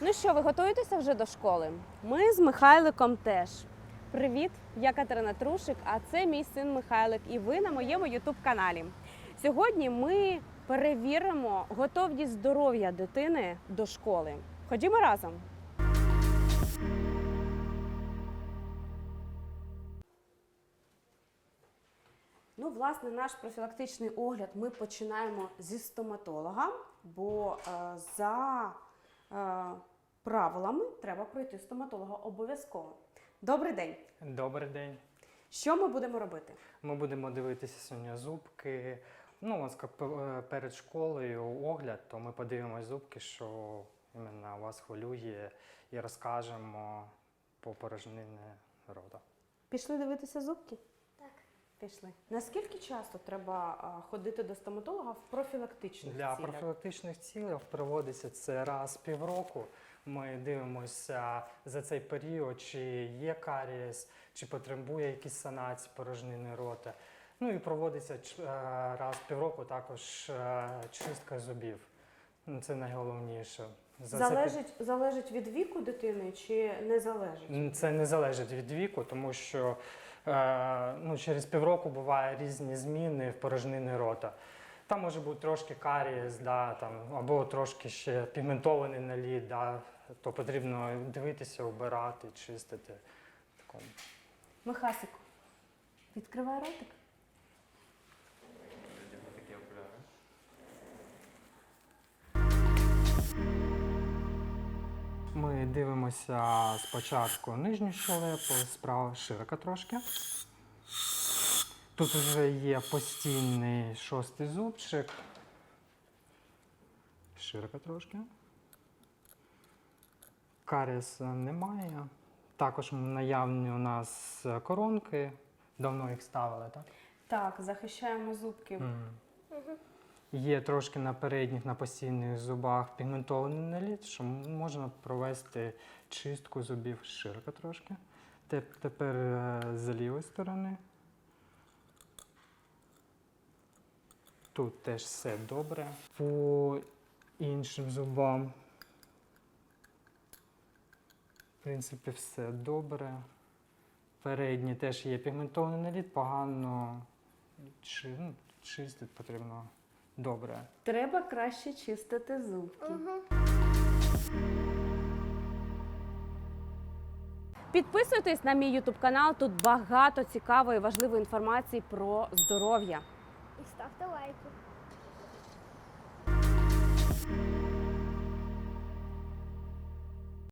Ну що, ви готуєтеся вже до школи? Ми з Михайликом теж. Привіт, я Катерина Трушик, а це мій син Михайлик, і ви на моєму ютуб каналі. Сьогодні ми перевіримо готовність здоров'я дитини до школи. Ходімо разом. Ну, власне, наш профілактичний огляд ми починаємо зі стоматолога, бо е, за правилами треба пройти стоматолога обов'язково. Добрий день! Добрий день. Що ми будемо робити? Ми будемо дивитися сьогодні зубки. Ну, у нас перед школою огляд, то ми подивимось зубки, що іменно вас хвилює, і розкажемо по порожнині рота. Пішли дивитися зубки? Пішли. Наскільки часто треба а, ходити до стоматолога в профілактичних Для цілях? профілактичних цілей проводиться це раз в півроку. Ми дивимося за цей період, чи є карієс, чи потребує якісь санації порожнини рота. Ну і проводиться ч- е, раз в півроку також е, чистка зубів. Ну, Це найголовніше. За це пі- залежить, залежить від віку дитини чи не залежить? М, Це не залежить від віку, тому що ну, через півроку буває різні зміни в порожнини рота. Там може бути трошки карієс, да, там, або трошки ще пігментований наліт, да, то потрібно дивитися, обирати, чистити. Такому. Михасику, відкривай ротик. Ми дивимося спочатку нижню щелепу, справа широка трошки. Тут вже є постійний шостий зубчик. Широко трошки. Каріса немає. Також наявні у нас коронки. Давно їх ставили, так? Так, захищаємо зубки. Мгм. Є трошки на передніх, на постійних зубах пігментований наліт, що можна провести чистку зубів широко трошки. Тепер е, з лівої сторони. Тут теж все добре. По іншим зубам. В принципі, все добре. Передні теж є пігментований наліт, погано чи, ну, чистити потрібно добре. Треба краще чистити зубки. Підписуйтесь на мій ютуб канал. Тут багато цікавої, важливої інформації про здоров'я. І ставте лайки.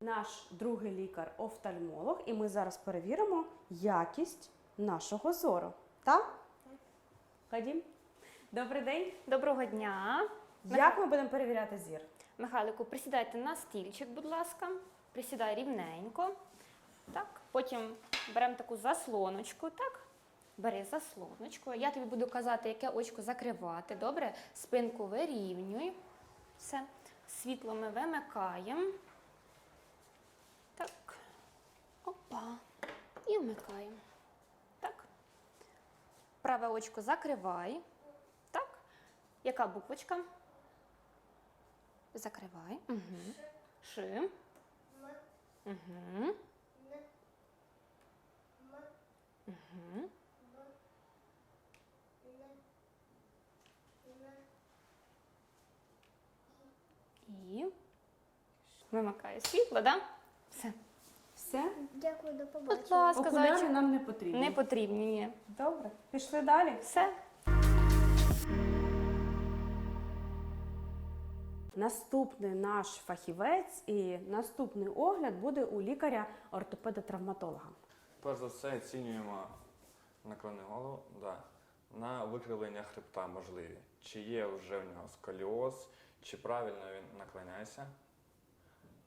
Наш другий лікар офтальмолог, і ми зараз перевіримо якість нашого зору. Так? Ходім. Добрий день. Доброго дня. Як ми будемо перевіряти зір? Михайлику, присідайте на стільчик, будь ласка. Присідай рівненько. Так. Потім беремо таку заслоночку. Так. Бери заслоночку. Я тобі буду казати, яке очко закривати. Добре? Спинку вирівнюй. Все. Світло ми вимикаємо. Так. Опа. І вмикаємо. Так. Праве очко закривай. Яка буквочка? Закривай. Угу. Ши. Угу. Угу. І вимикає світло, да? Все. Все? Дякую, до Будь побачення. ласка, Окуляри зайчик. нам не потрібні. Не потрібні. ні. Добре. Пішли далі. Все. Наступний наш фахівець і наступний огляд буде у лікаря ортопеда-травматолога. Перш за все оцінюємо наклони голову да, на викривлення хребта можливі. Чи є вже в нього сколіоз, чи правильно він наклоняється.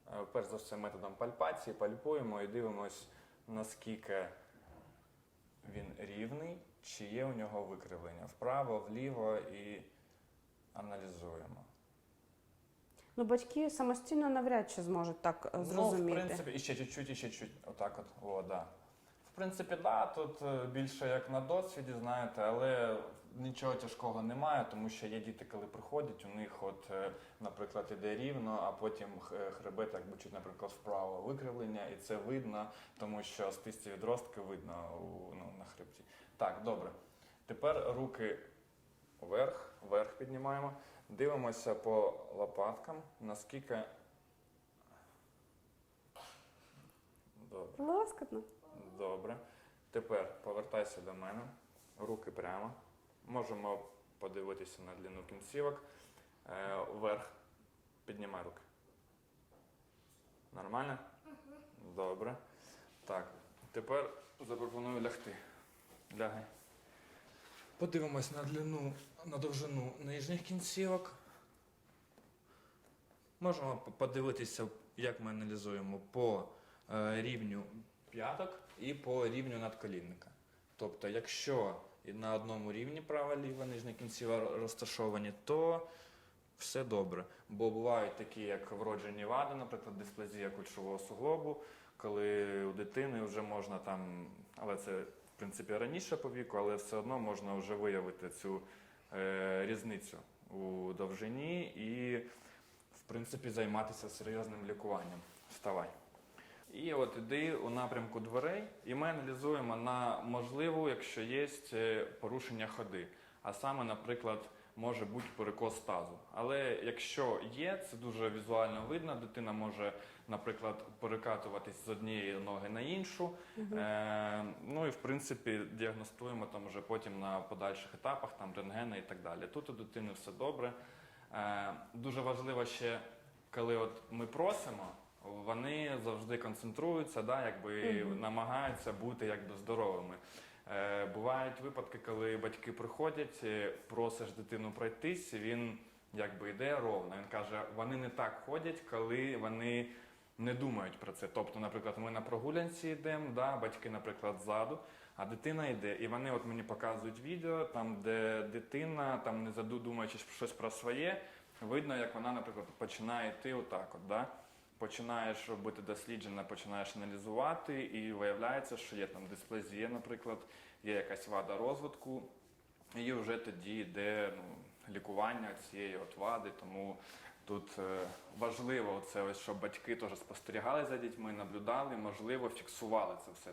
Е, Перш за все методом пальпації пальпуємо і дивимось, наскільки він рівний, чи є у нього викривлення вправо, вліво і аналізуємо. Ну, батьки самостійно навряд чи зможуть так е, зрозуміти. Ну, в принципі, і ще чуть-чуть, і ще чуть. Отак от. О, да. принципі, да, тут е, більше як на досвіді, знаєте, але нічого тяжкого немає, тому що є діти, коли приходять, у них, от, е, наприклад, іде рівно, а потім х- хребет, як чуть, наприклад, вправо викривлення, і це видно, тому що стисті відростки видно у, ну, на хребті. Так, добре. Тепер руки вверх, вверх піднімаємо. Дивимося по лопаткам, наскільки. Добре. Лоскотно. Добре. Тепер повертайся до мене. Руки прямо. Можемо подивитися на длину кінцівок. Е, вверх. Піднімай руки. Нормально? Добре. Так. Тепер запропоную лягти. Лягай. Подивимось на длину, на довжину нижніх кінцівок. Можемо подивитися, як ми аналізуємо по е, рівню п'яток і по рівню надколінника. Тобто, якщо на одному рівні права ліва нижня кінцева розташовані, то все добре. Бо бувають такі, як вроджені вади, наприклад, дисплазія кульшового суглобу, коли у дитини вже можна там, але це в принципі раніше по віку, але все одно можна вже виявити цю різницю у довжині і, в принципі, займатися серйозним лікуванням. Вставай. І от іди у напрямку дверей, і ми аналізуємо на можливу, якщо є е, порушення ходи. А саме, наприклад, може бути перекос тазу. Але якщо є, це дуже візуально видно. Дитина може, наприклад, перекатуватись з однієї ноги на іншу. Е, ну і в принципі діагностуємо там вже потім на подальших етапах, там рентгени і так далі. Тут у дитини все добре. Е, дуже важливо ще, коли от ми просимо, вони завжди концентруються, да, якби Мгм. намагаються бути якби здоровими. Е, бувають випадки, коли батьки приходять, е, просиш дитину пройтись, він якби йде ровно. Він каже, вони не так ходять, коли вони не думають про це. Тобто, наприклад, ми на прогулянці йдемо, да, батьки, наприклад, ззаду, а дитина йде. І вони от мені показують відео, там, де дитина, там не задумуючись щось про своє, видно, як вона, наприклад, починає йти отак. От, да? Починаєш робити дослідження, починаєш аналізувати, і виявляється, що є там дисплазія, наприклад, є якась вада розвитку, і вже тоді йде ну, лікування цієї от вади. Тому тут е, важливо це ось, щоб батьки теж спостерігали за дітьми, наблюдали, можливо, фіксували це все.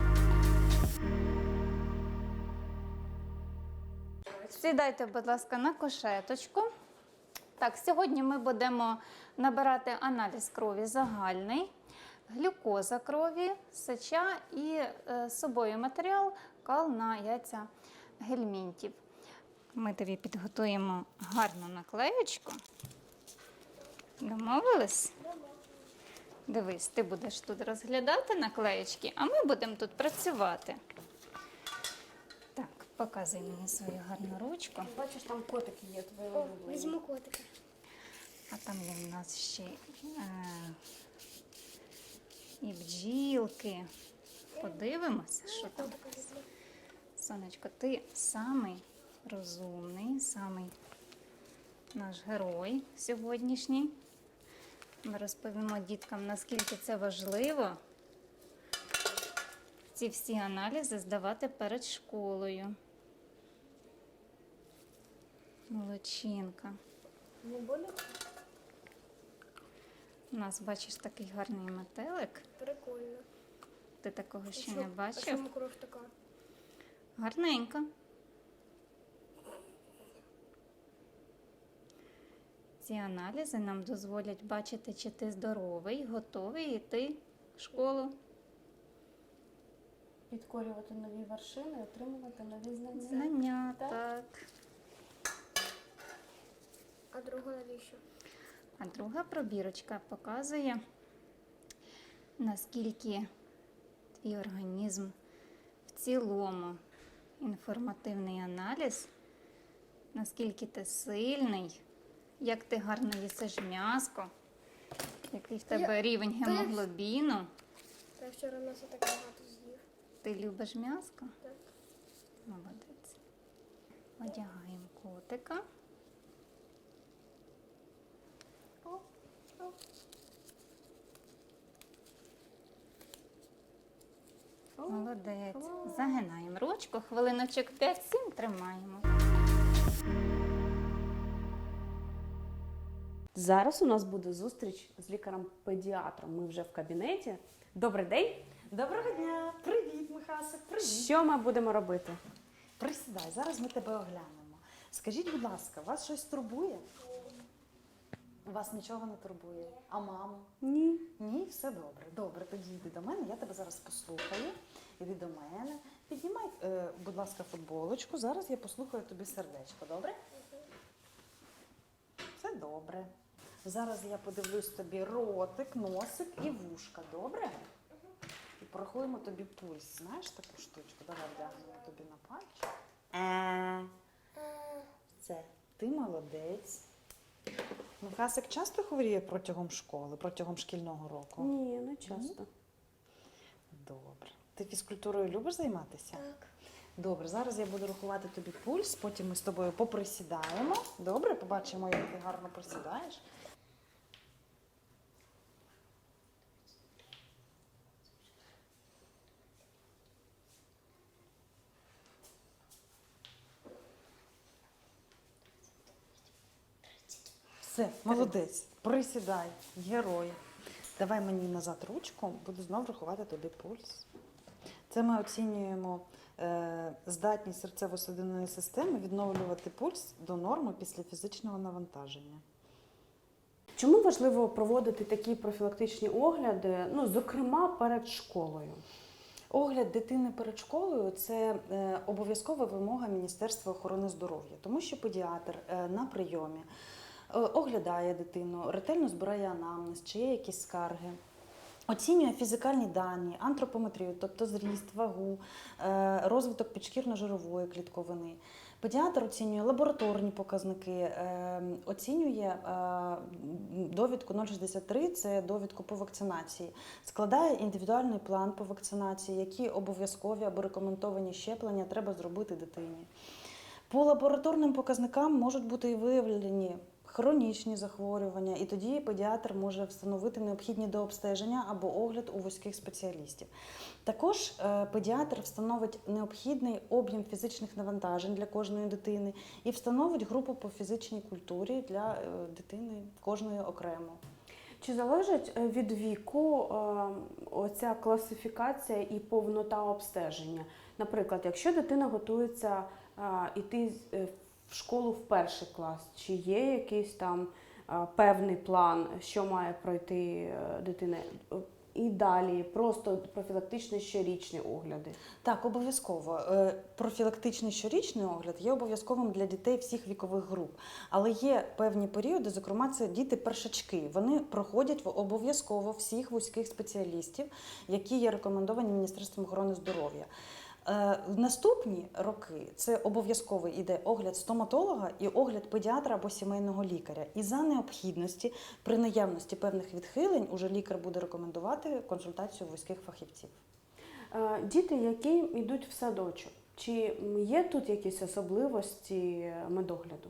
Сідайте, будь ласка, на кошеточку. Так, сьогодні ми будемо набирати аналіз крові загальний, глюкоза крові, сеча і е, собою матеріал кал на яйця гельмінтів. Ми тобі підготуємо гарну наклеєчку. Домовились? Дивись, ти будеш тут розглядати наклеєчки, а ми будемо тут працювати. Так, показуй мені свою гарну ручку. Бачиш, там котики є твої О, візьму котика. А там є в нас ще е, і бджілки. Подивимося, що там. Сонечко, ти самий розумний, самий наш герой сьогоднішній. Ми розповімо діткам, наскільки це важливо ці всі аналізи здавати перед школою. Молодчинка. Не болить? У нас, бачиш, такий гарний метелик. Прикольно. Ти такого ще не що- А чому кров така? Гарненько. Ці аналізи нам дозволять бачити, чи ти здоровий, готовий йти в школу. Підкорювати нові вершини, отримувати нові знання. Знання, Так. так. А другу навіщо? А друга пробірочка показує, наскільки твій організм в цілому інформативний аналіз, наскільки ти сильний, як ти гарно їсиш м'яско, який в тебе рівень Та гемоглобіну. Та я вчора м'ясо так багато з'їв. Ти любиш м'яско? Так. Молодець. Одягаємо котика. О, о. Молодець. Загинаємо ручку, хвилиночок 5-7 тримаємо. Зараз у нас буде зустріч з лікарем-педіатром. Ми вже в кабінеті. Добрий день. Доброго дня! Привіт, Михасик, привіт! Що ми будемо робити? Присідай, зараз ми тебе оглянемо. Скажіть, будь ласка, вас щось турбує? Вас нічого не турбує. А маму? Ні. Ні, все добре. Добре, тоді йди до мене, я тебе зараз послухаю. Іди до мене. Піднімай, е, будь ласка, футболочку. Зараз я послухаю тобі сердечко, добре? Все добре. Зараз я подивлюсь тобі ротик, носик і вушка, добре? І порахуємо тобі пульс. Знаєш таку штучку? Давай вдягнемо тобі на пальчик. Е. Це ти молодець. Михасик часто хворіє протягом школи, протягом шкільного року? Ні, не часто. Добре. Ти фізкультурою любиш займатися? Так. Добре, зараз я буду рахувати тобі пульс, потім ми з тобою поприсідаємо. Добре, побачимо, як ти гарно присідаєш. Все, молодець. Присідай, герой. Давай мені назад ручку, буду знову рахувати тобі пульс. Це ми оцінюємо е, здатність серцево-судинної системи відновлювати пульс до норми після фізичного навантаження. Чому важливо проводити такі профілактичні огляди, ну, зокрема, перед школою? Огляд дитини перед школою це е, обов'язкова вимога Міністерства охорони здоров'я, тому що педіатр е, на прийомі оглядає дитину, ретельно збирає анамнез, чи є якісь скарги. Оцінює фізикальні дані, антропометрію, тобто зріст, вагу, е, розвиток підшкірно-жирової клітковини. Педіатр оцінює лабораторні показники, е, оцінює е, довідку 063, це довідку по вакцинації, складає індивідуальний план по вакцинації, які обов'язкові або рекомендовані щеплення треба зробити дитині. По лабораторним показникам можуть бути і виявлені хронічні захворювання, і тоді педіатр може встановити необхідні до обстеження або огляд у вузьких спеціалістів. Також е, педіатр встановить необхідний об'єм фізичних навантажень для кожної дитини і встановить групу по фізичній культурі для е, дитини кожної окремо. Чи залежить е, від віку оця класифікація і повнота обстеження? Наприклад, якщо дитина готується е, в школу в перший клас, чи є якийсь там е, певний план, що має пройти е, дитина? І далі просто профілактичні щорічні огляди. Так, обов'язково. Е, Профілактичний щорічний огляд є обов'язковим для дітей всіх вікових груп. Але є певні періоди, зокрема, це діти-першачки. Вони проходять обов'язково всіх вузьких спеціалістів, які є рекомендовані Міністерством охорони здоров'я. Е, В наступні роки це обов'язково йде огляд стоматолога і огляд педіатра або сімейного лікаря. І за необхідності, при наявності певних відхилень, уже лікар буде рекомендувати консультацію вузьких фахівців. Е, Діти, які йдуть в садочок, чи є тут якісь особливості медогляду?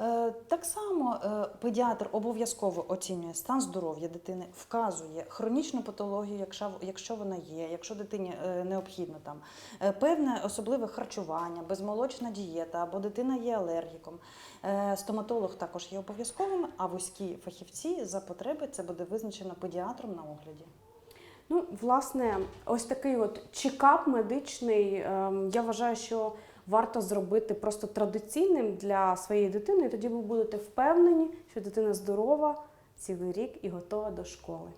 Е, Так само е, педіатр обов'язково оцінює стан здоров'я дитини, вказує хронічну патологію, якщо, вона є, якщо дитині е, необхідно там певне особливе харчування, безмолочна дієта або дитина є алергіком. Стоматолог також є обов'язковим, а вузькі фахівці за потреби це буде визначено педіатром на огляді. Ну, власне, ось такий от чекап медичний. ем, Я вважаю, що варто зробити просто традиційним для своєї дитини, і тоді ви будете впевнені, що дитина здорова цілий рік і готова до школи.